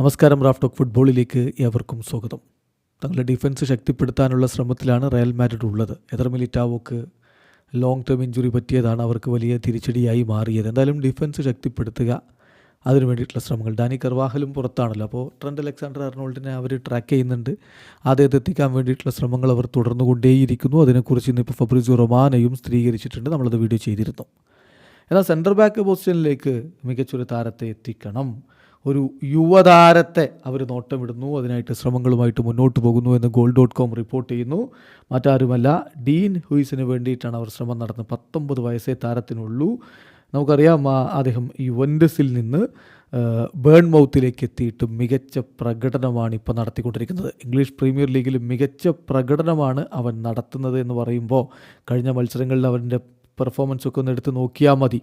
നമസ്കാരം റാഫ്റ്റോക്ക് ഫുട്ബോളിലേക്ക് ഏവർക്കും സ്വാഗതം. തങ്ങളുടെ ഡിഫൻസ് ശക്തിപ്പെടുത്താനുള്ള ശ്രമത്തിലാണ് റയൽ മാഡ്രിഡ് ഉള്ളത്. എതർ മിലിറ്റാവോക്ക് ലോങ് ടേം ഇഞ്ചുറി പറ്റിയതാണ് അവർക്ക് വലിയ തിരിച്ചടിയായി മാറിയത്. എന്തായാലും ഡിഫൻസ് ശക്തിപ്പെടുത്തുക അതിനു വേണ്ടിയിട്ടുള്ള ശ്രമങ്ങൾ. ഡാനി കർവാഹലും പുറത്താണല്ലോ. അപ്പോൾ ട്രെൻഡ് അലക്സാണ്ടർ അർണോൾഡിനെ അവർ ട്രാക്ക് ചെയ്യുന്നുണ്ട്. അദ്ദേഹത്തെ എത്തിക്കാൻ വേണ്ടിയിട്ടുള്ള ശ്രമങ്ങൾ അവർ തുടർന്നുകൊണ്ടേയിരിക്കുന്നു. അതിനെക്കുറിച്ച് ഇന്നിപ്പോൾ ഫബ്രിസോ റൊമാനയും സ്ഥിരീകരിച്ചിട്ടുണ്ട്. നമ്മളത് വീഡിയോ ചെയ്തിരുന്നു. എന്നാൽ സെന്റർ ബാക്ക് പൊസിഷനിലേക്ക് മികച്ചൊരു താരത്തെ എത്തിക്കണം. ഒരു യുവതാരത്തെ അവർ നോട്ടമിടുന്നു. അതിനായിട്ട് ശ്രമങ്ങളുമായിട്ട് മുന്നോട്ട് പോകുന്നു എന്ന് ഗോൾഡ് ഡോട്ട് കോം റിപ്പോർട്ട് ചെയ്യുന്നു. മറ്റാരുമല്ല ഡീൻ ഹുയിസിന് വേണ്ടിയിട്ടാണ് അവർ ശ്രമം നടത്തുന്നത് പത്തൊമ്പത് വയസ്സേ താരത്തിനുള്ളൂ. നമുക്കറിയാം അദ്ദേഹം യുവൻഡസിൽ നിന്ന് ബേൺ മൗത്തിലേക്ക് എത്തിയിട്ട് മികച്ച പ്രകടനമാണ് ഇപ്പോൾ നടത്തിക്കൊണ്ടിരിക്കുന്നത്. ഇംഗ്ലീഷ് പ്രീമിയർ ലീഗിൽ മികച്ച പ്രകടനമാണ് അവൻ നടത്തുന്നത് എന്ന് പറയുമ്പോൾ കഴിഞ്ഞ മത്സരങ്ങളിൽ അവന്റെ പെർഫോമൻസ് ഒക്കെ ഒന്ന് എടുത്ത് നോക്കിയാൽ മതി.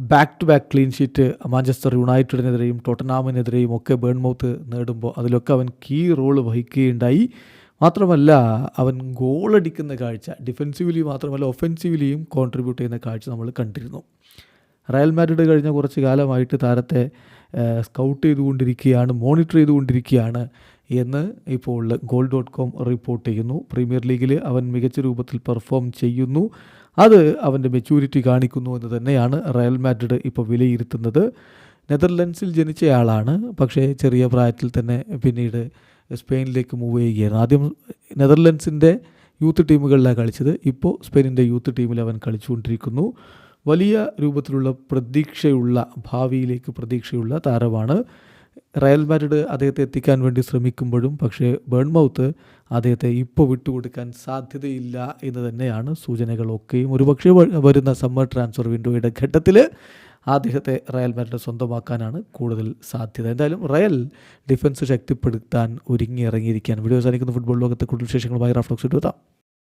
Back to back clean sheet Manchester യുണൈറ്റഡിനെതിരെയും ടോട്ടനാമിനെതിരെയും ഒക്കെ ബേൺമൗത്ത് നേടുമ്പോൾ അതിലൊക്കെ അവൻ കീ റോൾ വഹിക്കുകയുണ്ടായി. മാത്രമല്ല അവൻ ഗോളടിക്കുന്ന കാഴ്ച ഡിഫെൻസീവ്ലി മാത്രമല്ല ഒഫെൻസീവ്ലിയും കോൺട്രിബ്യൂട്ട് ചെയ്യുന്ന കാഴ്ച നമ്മൾ കണ്ടിരുന്നു. റയൽ മാഡ്രിഡ് കഴിഞ്ഞ കുറച്ച് കാലമായിട്ട് താരത്തെ സ്കൗട്ട് ചെയ്തുകൊണ്ടിരിക്കുകയാണ് മോണിറ്റർ ചെയ്തുകൊണ്ടിരിക്കുകയാണ്. എന്ന് ഇപ്പോൾ ഗോൾ ഡോട്ട് കോം റിപ്പോർട്ട് ചെയ്യുന്നു. പ്രീമിയർ ലീഗിൽ അവൻ മികച്ച രൂപത്തിൽ പെർഫോം ചെയ്യുന്നു. അത് അവന്റെ മെച്യൂരിറ്റി കാണിക്കുന്നു എന്ന് തന്നെയാണ് റയൽ മാഡ്രിഡ് ഇപ്പോൾ വിലയിരുത്തുന്നത്. നെതർലൻഡ്സിൽ ജനിച്ചയാളാണ്. പക്ഷേ ചെറിയ പ്രായത്തിൽ തന്നെ പിന്നീട് സ്പെയിനിലേക്ക് മൂവ് ചെയ്യുകയാണ് ആദ്യം നെതർലൻഡ്സിന്റെ യൂത്ത് ടീമുകളിലാണ് കളിച്ചത്. ഇപ്പോൾ സ്പെയിനിന്റെ യൂത്ത് ടീമിൽ അവൻ കളിച്ചുകൊണ്ടിരിക്കുന്നു. വലിയ രൂപത്തിലുള്ള പ്രതീക്ഷയുള്ള ഭാവിയിലേക്ക് പ്രതീക്ഷയുള്ള താരമാണ്. റയൽ മാഡ്രിഡ് അദ്ദേഹത്തെ എത്തിക്കാൻ വേണ്ടി ശ്രമിക്കുമ്പോഴും പക്ഷേ ബേൺമൗത്ത് അദ്ദേഹത്തെ ഇപ്പോൾ വിട്ടുകൊടുക്കാൻ സാധ്യതയില്ല എന്ന് തന്നെയാണ് സൂചനകളൊക്കെയും ഒരുപക്ഷെ വരുന്ന സമ്മർ ട്രാൻസ്ഫർ വിൻഡോയുടെ ഘട്ടത്തിൽ അദ്ദേഹത്തെ റയൽ മാഡ്രിഡ് സ്വന്തമാക്കാനാണ് കൂടുതൽ സാധ്യത. എന്തായാലും റയൽ ഡിഫൻസ് ശക്തിപ്പെടുത്താൻ ഒരുങ്ങി ഇറങ്ങിയിരിക്കുകയാണ്. വീഡിയോ സാധിക്കുന്ന ഫുട്ബോൾ ലോകത്തെ കൂടുതൽ വിശേഷങ്ങളുമായി റഫ്ലോക്സ് എടുത്താം